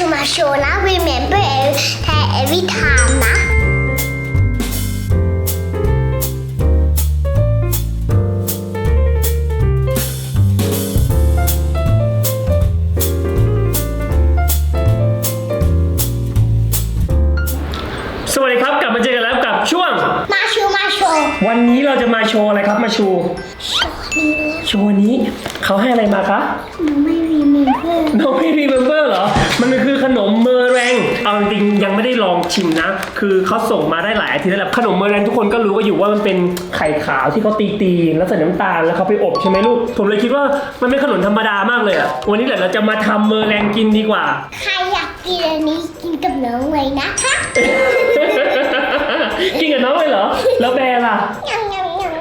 ชูมาโชว์นะ remember every every time นะสวัสดีครับกลับมาเจอกันแล้วกับช่วง มาชูมาโชว์วันนี้เราจะมาโชว์อะไรครับมาโชว์โชว์นี้ เขาให้อะไรมาคะหนูไม่ remember น้องไม่รีเมมเบอร์เหรอ มันคือขนมเมอแรง เอาจริงๆยังไม่ได้ลองชิมนะ คือเขาส่งมาได้หลายอาทิตย์แล้วแหละขนมเมอแรงทุกคนก็รู้กันอยู่ว่ามันเป็นไข่ขาวที่เขาตีตีๆแล้วใส่น้ำตาลแล้วเขาไปอบใช่ไหมลูก ผมเลยคิดว่ามันเป็นขนมธรรมดามากเลยอะวันนี้แหละเราจะมาทำเมอแรงกินดีกว่า ใครอยากกินอันนี้กินกับน้องเลยนะคะกินกับน้องเลยเหรอ แล้วแบร์ล่ะ ยังยังยัง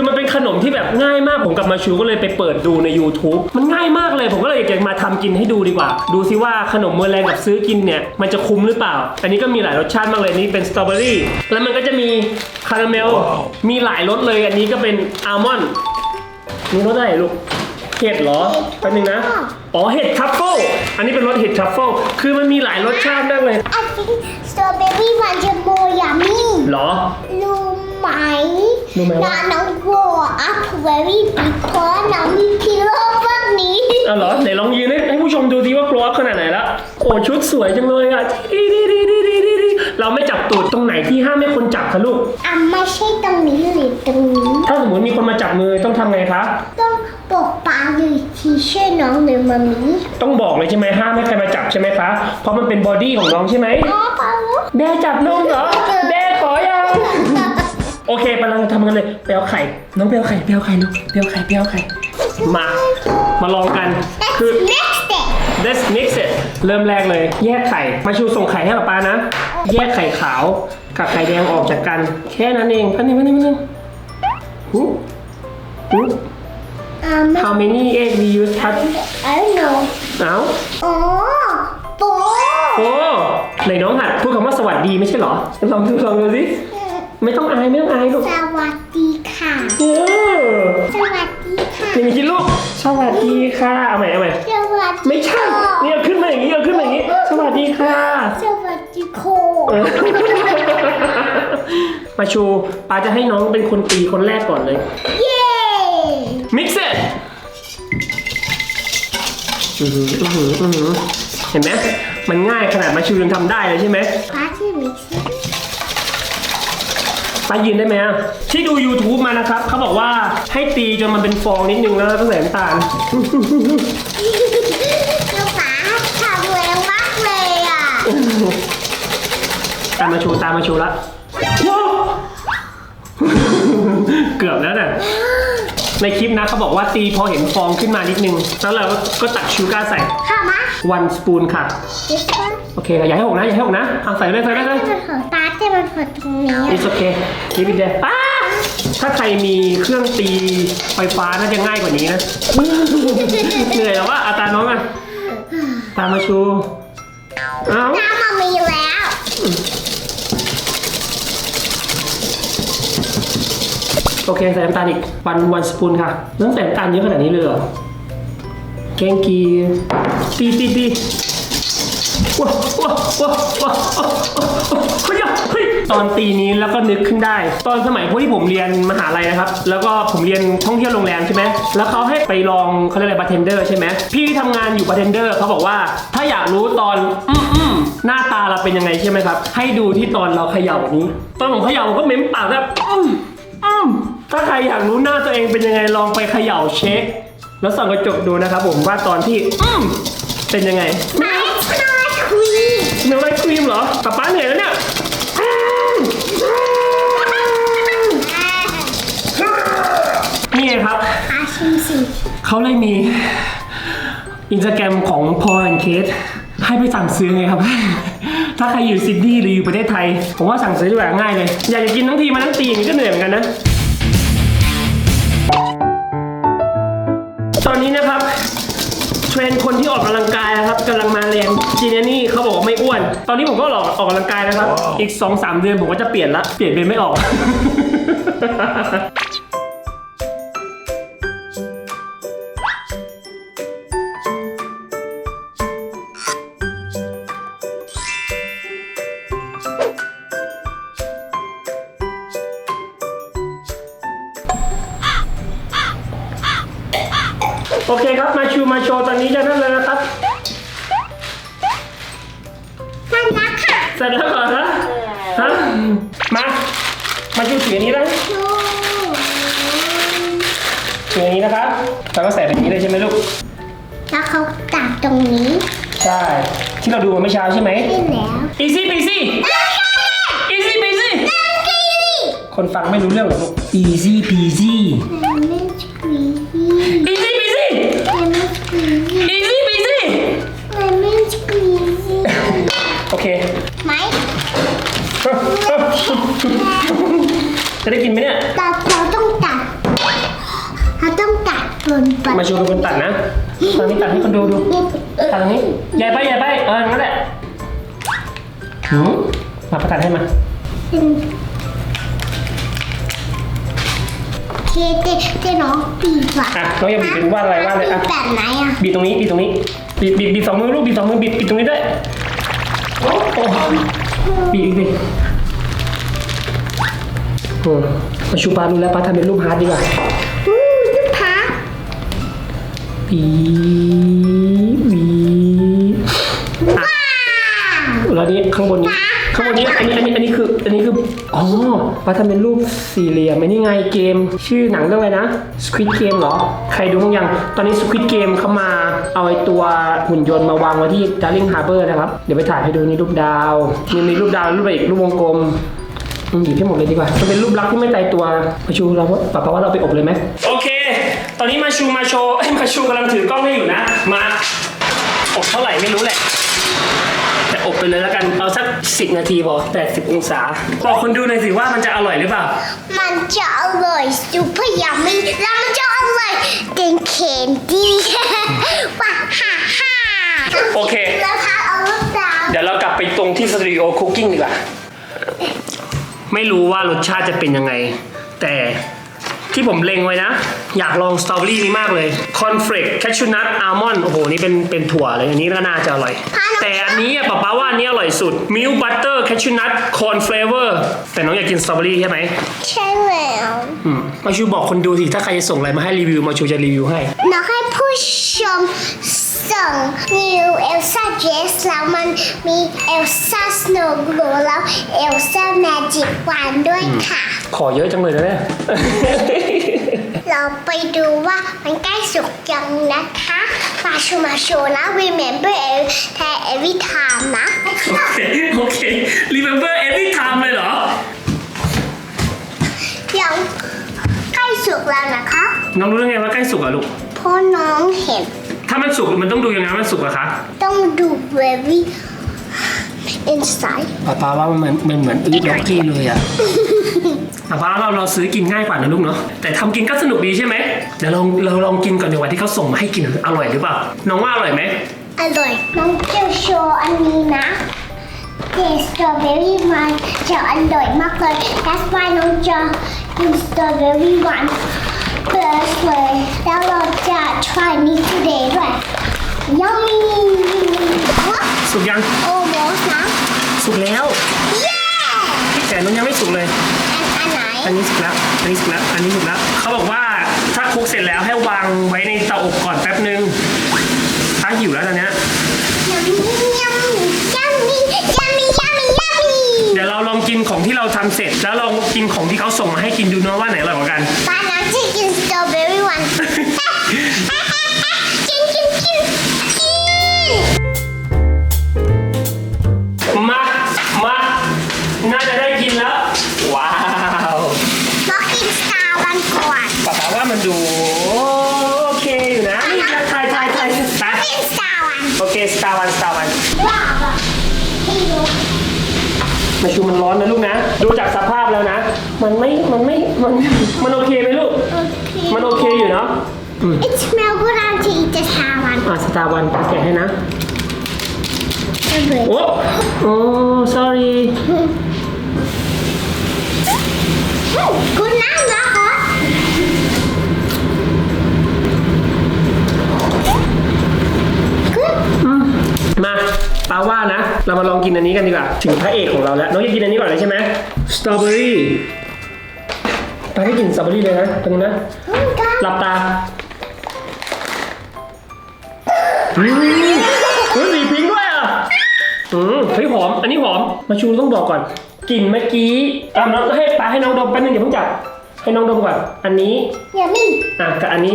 คือมันเป็นขนมที่แบบง่ายมากผมกับมาชูก็เลยไปเปิดดูใน YouTube มันง่ายมากเลยผมก็เลยอยากจะมาทำกินให้ดูดีกว่า ดูซิว่าขนมเมอร์แรงกับซื้อกินเนี่ยมันจะคุ้มหรือเปล่า อันนี้ก็มีหลายรสชาติมากเลยนี่เป็นสตรอเบอรี่แล้วมันก็จะมีคาราเมลมีหลายรสเลยอันนี้ก็เป็นอัลมอนด์มีรสอะไรลูก เห็ดเหรอแป๊บนึงนะ อ๋อ เห็ดทรัฟเฟิล อันนี้เป็นรสเห็ดทรัฟเฟิล คือมันมีหลายรสชาติมากเลย I think strawberry มันจะโมยามี่เหรอรู้ไหม รู้ไหมว่า น้าน้อง grow up very big เพราะน้องมีพิโลพวกนี้เอาเหรอไหนลองยืนให้ให้ผู้ชมดูสิว่า grow up ขนาดไหนละโอ้ชุดสวยจังเลยอะดีดีดีดีดีดีดีเราไม่จับตูดตรงไหนที่ห้ามให้คนจับคะลูก อะไม่ใช่ตรงนี้หรือตรงนี้ ถ้าสมมติมีคนมาจับมือต้องทำไงคะ ต้องปกป้าหรือทีเชื่อน้องหรือมามีต้องบอกเลยใช่ไหมห้ามให้ใครมาจับใช่ไหมคะ เพราะมันเป็นบอดี้ของน้องใช่ไหมอ๋อเปล่าลูกแบจับนมเหรอแบขอยัง โอเคกำลังทำกันเลยเปลวไข่ น้องเปลวไข่เปลวไข่ลูกเปลวไข่เปลวไข่ มา มาลองกัน คือ next step Let's mix it เริ่มแรกเลย แยกไข่ มาชูส่งไข่ให้ป๊าป๊านะ แยกไข่ขาวกับไข่แดงออกจากกัน แค่นั้นเองพันนึงพันนึงพันนึงหูหูอ่าไม่ How many egg we use ครับ I don't know เอาอ๋อโปโอ้ไหนน้องหัดพูดคำว่าสวัสดีไม่ใช่เหรอ ลองดูลองดูสิ ไม่ต้องอายไม่ต้องอายลูกสวัสดีค่ะเออสวัสดีค่ะอย่างนี้ลูกสวัสดีค่ะเอาใหม่เอาใหม่สวัสดีไม่ใช่เนี่ยขึ้นมาอย่างนี้เอาขึ้นมาอย่างนี้ สวัสดีค่ะ สวัสดีโคเออมาชูปาจะให้น้องเป็นคนตีคนแรกก่อนเลย เย้ Mix it อื้อหืออื้อหืออื้อหือเห็นไหมมันง่ายขนาดมาชูยังทำได้เลยใช่ไหมพาที่มิกซ์ ป้ายืนได้ไหมอะที่ดู YouTube มานะครับเขาบอกว่าให้ตีจนมันเป็นฟองนิดนึงแล้วต้องใส่น้ำตาล ลูกป๋าทำแรงมากเลยอะตามมาชูตามมาชูละว้าว เกือบแล้วน่ะ ในคลิปนะเขาบอกว่าตีพอเห็นฟองขึ้นมานิดนึง แล้วเราก็ตักชูการ์ใส่ ค่ะมา one spoon ค่ะ this one โอเคอย่าให้หกนะ อย่าให้หกนะเอาใส่เลยใส่เลยใส่เลยมันของตา แต่มันของตรงนี้ It's okay keep it there อ้าถ้าใครมีเครื่องตีไฟฟ้าน่าจะง่ายกว่านี้นะ เหนื่อยแล้วว่าอาตาน้องอะ ตามมาชู เอาตามามีแล้วโอเคใส่น้ำตาลอีกวันวันสปูนค่ะต้องใส่น้ำตาลเยอะขนาดนี้เลยเหรอ แกงกีตีตีตี ว้าวว้าวว้าวว้าวเฮ้ยเฮ้ยตอนตีนี้แล้วก็นึกขึ้นได้ ตอนสมัยพวกที่ผมเรียนมหาลัยนะครับ แล้วก็ผมเรียนท่องเที่ยวโรงแรมใช่ไหมแล้วเขาให้ไปลองเขาเรียกอะไรบาร์เทนเดอร์ใช่ไหมพี่ที่ทำงานอยู่บาร์เทนเดอร์เขาบอกว่าถ้าอยากรู้ตอนอืมอืมหน้าตาเราเป็นยังไงใช่ไหมครับ ให้ดูที่ตอนเราเขย่านี้ ตอนผมเขย่าผมก็เม้มปากแบบอืมอืมถ้าใครอยากรู้หน้าตัวเองเป็นยังไงลองไปเขย่าเช็ค แล้วส่องกระจกดูนะครับผมว่าตอนที่อืมเป็นยังไงไเนื้อไครีมเหรอป๊าป๊าเหนื่อยแล้วเนี่ยอืมนี่ไงครับอาชิมสิเขาเลยมีอินสตาแกรมของพอ and Kate ให้ไปสั่งซื้อไงครับ ถ้าใครอยู่ซิดนีย์หรืออยู่ประเทศไทย ผมว่าสั่งซื้อดีกว่าง่ายเลย อยากจะกินทั้งทีมาทั้งตีอย่างนี้ก็เหนื่อยเหมือนกันนะ ตอนนี้นะครับเท รนด์คนที่ออกกำลังกายนะครับกำลังมาแรงจีเนนี่เขาบอกว่าไม่อ้วน ตอนนี้ผมก็ออกออกกำลังกายนะครับ อีก 2-3 เดือนผมก็จะเปลี่ยนละ เปลี่ยนเป็นไม่ออก ฮะมา มาชูถืออันนี้นะชูถืออันนี้นะครับแล้วก็ใส่แบบนี้เลยใช่ไหมลูก แล้วเขาตัดตรงนี้ใช่ ที่เราดูมาเมื่อเช้าใช่ไหมได้แล้ว easy peasy easy peasy คนฟังไม่รู้เรื่องหรอกลูก easy peasy เลมอนสควีซี่ easy peasy เลมอนสควีซี่ easy peasy เลมอนสควีซี่โอเคไหม จะได้กินไหมเนี่ยแต่เราต้องตัดเราต้องตัดบนปัดมาชูเป็นคนตัดนะตอนนี้ตัดให้คนดูดู ตัดตรงนี้ใหญ่ไปใหญ่ไป เอองั้นแหละหืมมาประตัดให้มาเคเตเตน้องปีกว่ะอะน้องอย่าบีบเป็นวาดอะไรวาดเลยอะแบบไหนอะบีบตรงนี้บีบตรงนี้บีบบีบบีบสองมือลูกบีบสองมือบีบบีบตรงนี้ด้วยโอ้โอ้ บีบอีกดิโอ้มาชูปลาดูแล้วปลาทำเป็นรูปฮาร์ดดีกว่าอู้ลูกพักบีบีว้าวแล้วนี้ข้างบนนี้ ข้างบนนี้อันนี้อันนี้อันนี้คืออันนี้คืออ๋อปลาทำเป็นรูปสี่เหลี่ยมอ้นี่ไงเกม ชื่อหนังเรื่องอะไรนะ Squid Game เหรอ ใครดูบ้างยัง ตอนนี้ Squid Game เขามาเอาไอตัวหุ่นยนต์มาวางไว้ที่ Darling Harbor นะครับ เดี๋ยวไปถ่ายให้ดูนี่รูปดาวมีมีรูปดาวรูปอะไรอีกรูปวงกลมอืมหยิบให้หมดเลยดีกว่ามันเป็นรูปลักษณ์ที่ไม่ตายตัวมาชูเราว่าป้าว่าเราไปอบเลยไหมโอเค ตอนนี้มาชูมาโชว์มาชูกำลังถือกล้องให้อยู่นะ มาอบเท่าไหร่ไม่รู้แหละ อบไปเลยแล้วกันเอาสัก 10 นาทีพอ80องศาบอกคนดูหน่อยสิว่ามันจะอร่อยหรือเปล่า มันจะอร่อยซุปเปอร์ยัมมี่แล้วมันจะอร่อยเก่งเคนดี้ว้าฮ่าฮ่าโอเค แล้วพักเอาลูกดาวเดี๋ยวเรากลับไปตรงที่สตูดิโอคุกกิ้งดีกว่า ไม่รู้ว่ารสชาติจะเป็นยังไง แต่ ที่ผมเล็งไว้นะ อยากลองสตรอเบอรี่นี้มากเลยคอนเฟลกแคชชูนัทอัลมอนด์โอ้โห นี่เป็นเป็นถั่วเลย อันนี้ก็น่าจะอร่อย แต่อันนี้อะป๊าป๊าว่าอันนี้อร่อยสุดมิลบัตเตอร์แคชชูนัทคอนเฟลเวอร์แต่น้องอยากกินสตรอเบอรี่ใช่ไหมใช่แล้ว อืมมาชูบอกคนดูสิ ถ้าใครจะส่งอะไรมาให้รีวิวมาชูจะรีวิวให้น้องให้ผู้ชมส่งนิวเอลซ่าเจสแล้วมันมีเอลซ่าสโนว์บลูแล้วเอลซ่าแมจิกวันด้วยค่ะ ขอเยอะจังเลยนะเนี่ย เราไปดูว่ามันใกล้สุกยังนะคะมาชูมาโชว์นะ remember every time นะ โอเค โอเค remember every time เลยเหรอ ยังใกล้ สุกแล้วนะคะ น้องรู้ได้ไงว่าใกล้สุกอะลูก เพราะน้องเห็น ถ้ามันสุกมันต้องดูยังไงว่ามันสุกอะคะ ต้องดู very inside ป้าป้าว่ามันเหมือนมันเหมือนอืดล็อกกี้เลยอะป้าป้าเราเราซื้อกินง่ายกว่านะลูกเนาะ แต่ทำกินก็สนุกดีใช่ไหมเดี๋ยวลองเราลองกินก่อนดีกว่าที่เขาส่งมาให้กินอร่อยหรือเปล่า น้องว่าอร่อยไหมอร่อย น้องจะโชว์อันนี้นะ เทสตรอเบอรี่มันจะอร่อยมากเลย that's why น้องจะกินสตรอเบอรี่วัน first เลยแล้วเราจะ try นี้ today ด้วย yummy สุกยัง almost นะสุกแล้ว yeah แต่น้องยังไม่สุกเลยอันอันไหนอันนี้สุกแล้ว อันนี้สุกแล้ว อันนี้สุกแล้ว เขาบอกว่าถ้าคลุกเสร็จแล้วให้วางไว้ในเตาอบก่อนแป๊บนึงถ้าหิวแล้วตอนเนี้ย กินของที่เราทำเสร็จ แล้วลองกินของที่เขาส่งมาให้กินดูเนาะว่าไหนอร่อยกว่ากันบ้านน้องจะกินสตรอเบอรี่วันกินกินกินกินมามาน่าจะได้กินแล้ว ว้าวเรากินสตาร์วันก่อนป๊าป๊าว่ามันดู มาชูมันร้อนนะลูกนะ ดูจากสภาพแล้วนะ มันไม่ มันไม่ มัน มันโอเคไหมลูกโอเคมันโอเคอยู่เนาะ It smells good on to eat the star one อะสตาร์วันแกะให้นะ Good โอ้โอ้ sorry น้ำนะคะ Good มา ปาว่านะ เรามาลองกินอันนี้กันดีกว่า ถึงพระเอกของเราแล้ว น้องจะกินอันนี้ก่อนเลยใช่ไหมสตรอเบอรี่ปาให้กินสตรอเบอรี่เลยนะตรงนี้นะ Oh my god หลับตาอืมเฮ้ยสีพิงค์ด้วยอะอืมเฮ้ยหอม อันนี้หอม มาชูต้องบอกก่อน กลิ่นเมื่อกี้อะน้องให้ปาให้น้องดมแป๊บนึงอย่าเพิ่งจับ ให้น้องดมก่อน อันนี้อย่ามิ่งอะกับอันนี้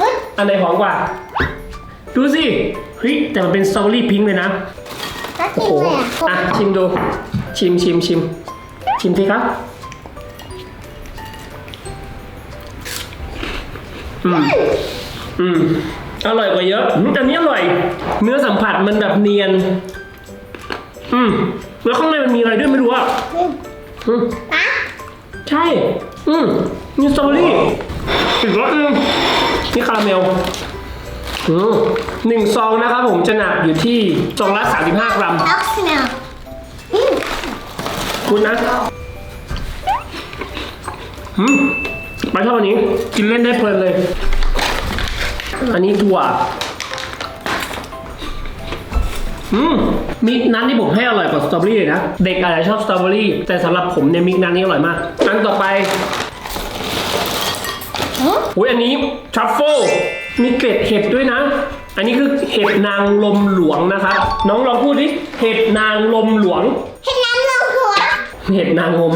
good อันไหนหอมกว่า ดูสิเฮ้ยแต่มันเป็นสตรอเบอรี่พิงค์เลยนะแล้วโอ้กินโหเลยอะอะชิมดู ชิมชิมชิมชิมสิครับอืมอืมอร่อยกว่าเยอะอืมอันนี้อร่อย เนื้อสัมผัสมันแบบเนียน อืมแล้วข้างในมันมีอะไรด้วยไม่รู้อะอืมอืมป๊าใช่ อืมนี่สตรอเบอรี่อีกรสหนึงนี่คาราเมลอืม หนึ่งซองนะครับผมจะหนักอยู่ที่ซองละ35 กรัมแล้วสเนลอืมคุณนะอืมไปเท่านี้ กินเล่นได้เพลินเลย อันนี้ถั่วอืมมิกนั้นที่ผมให้อร่อยกว่าสตรอเบอรี่เลยนะ เด็กอาจจะชอบสตรอเบอรี่ แต่สำหรับผมเนี่ยมิกนั้นนี่อร่อยมากอันต่อไปอืม อุ้ยอันนี้ทรัฟเฟิลมีเกล็ดเห็ดด้วยนะ อันนี้คือเห็ดนางลมหลวงนะครับ น้องลองพูดดิเห็ดนางลมหลวง เห็นน้ำลงหัวเห็ดนางลม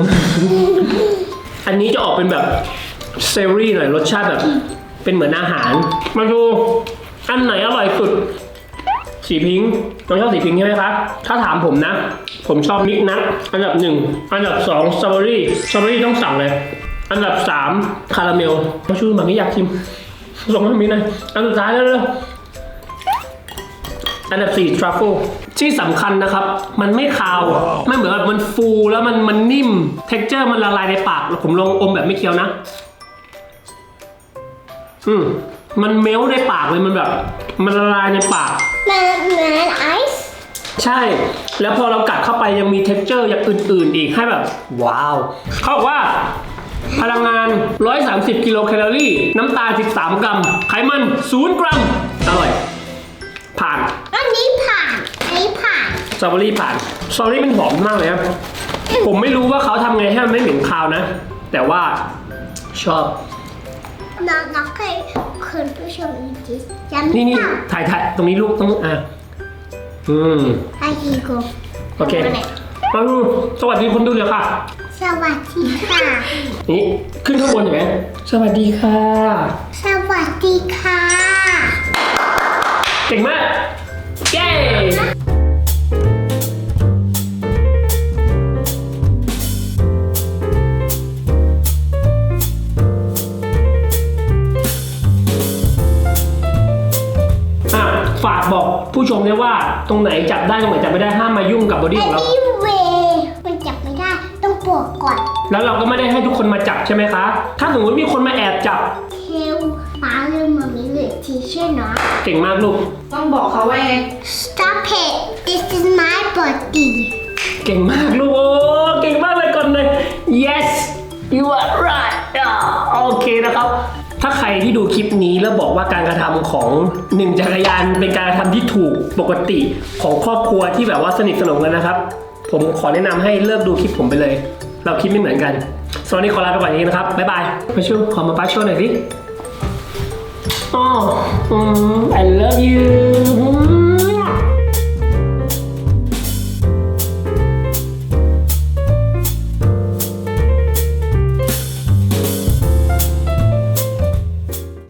อันนี้จะออกเป็นแบบเซเวอรี่หน่อยรสชาติแบบ เป็นเหมือนอาหาร มาดูอันไหนอร่อยสุด สีพิงค์น้องชอบสีพิงค์ใช่ไหมครับ ถ้าถามผมนะ ผมชอบมิกนัทอันดับหนึ่งอันดับสองสตรอเบอรี่สตรอเบอรี่ต้องสั่งเลย อันดับสามคาราเมลมาชูแบบนี้อยากชิมส่งมาให้มิกหน่อยอันสุดท้ายแล้วเลย อันดับสี่ทรัฟเฟิลที่สำคัญนะครับ มันไม่คาวอะไม่เหมือนแบบมันฟูแล้วมันมันนิ่มเท็กเจอร์มันละลายในปาก ผมลองอมแบบไม่เคี้ยวนะ อืมมันเมลในปากเลยมันแบบ มันละลายในปาก มันเหมือนไอซ์ใช่ แล้วพอเรากัดเข้าไปยังมีเท็กเจอร์อย่างอื่น ๆ อีกให้แบบ ว้าว เขาบอกว่า พลังงาน 130 กิโลแคลอรี่ น้ำตาล 13 กรัม ไขมัน 0 กรัม อร่อย ผ่าน อันนี้ผ่าน อันนี้ผ่านสตรอเบอรี่ผ่านสตรอเบอรี่มันหอมมากเลยครับผมไม่รู้ว่าเขาทำไงให้มันไม่เหม็นคาวนะ แต่ว่าชอบ น้องน้องเคยคุณผู้ชมอีจิสจำนี่นี่ได้ถ่ายถ่ายตรงนี้ลูกต้องอะอืมไอฮีโกโอเคมาดูสวัสดีคนดูเลยค่ะ สวัสดีค่ะ นี่ขึ้นข้างบนเห็นไหมสวัสดีค่ะ สวัสดีค่ะ เก่งมาก ฝากบอกผู้ชมด้วยว่าตรงไหนจับได้ตรงไหนจับไม่ได้ห้ามมายุ่งกับบอดี้อัของเรานนี้เวมันจับไม่ได้ ต้องปวกก่อนแล้วเราก็ไม่ได้ให้ทุกคนมาจับใช่ไหมคะ ถ้าสมมติมีคนมาแอบจับ เทลป้าเรื่องมามีหรือทีเช่นเนาะ เก่งมากลูก ต้องบอกเขาว่าไง Stop it this is my body เก่งมากลูกโอ้เก่งมากเลยก่อนเลย yes you are right อ่าโอเคนะครับถ้า ใครที่ดูคลิปนี้แล้วบอกว่าการกระทำของหนึ่งจักรยานเป็นการกระทำที่ถูกปกติของครอบครัวที่แบบว่าสนิทสนมกันนะครับ ผมขอแนะนำให้เลิกดูคลิปผมไปเลย เราคิดไม่เหมือนกันสวัสดีขอลาไปก่อนนี้นะครับบ๊ายบายมาชูขอมาป้าโชว์หน่อยสิอ๋ออืม I love you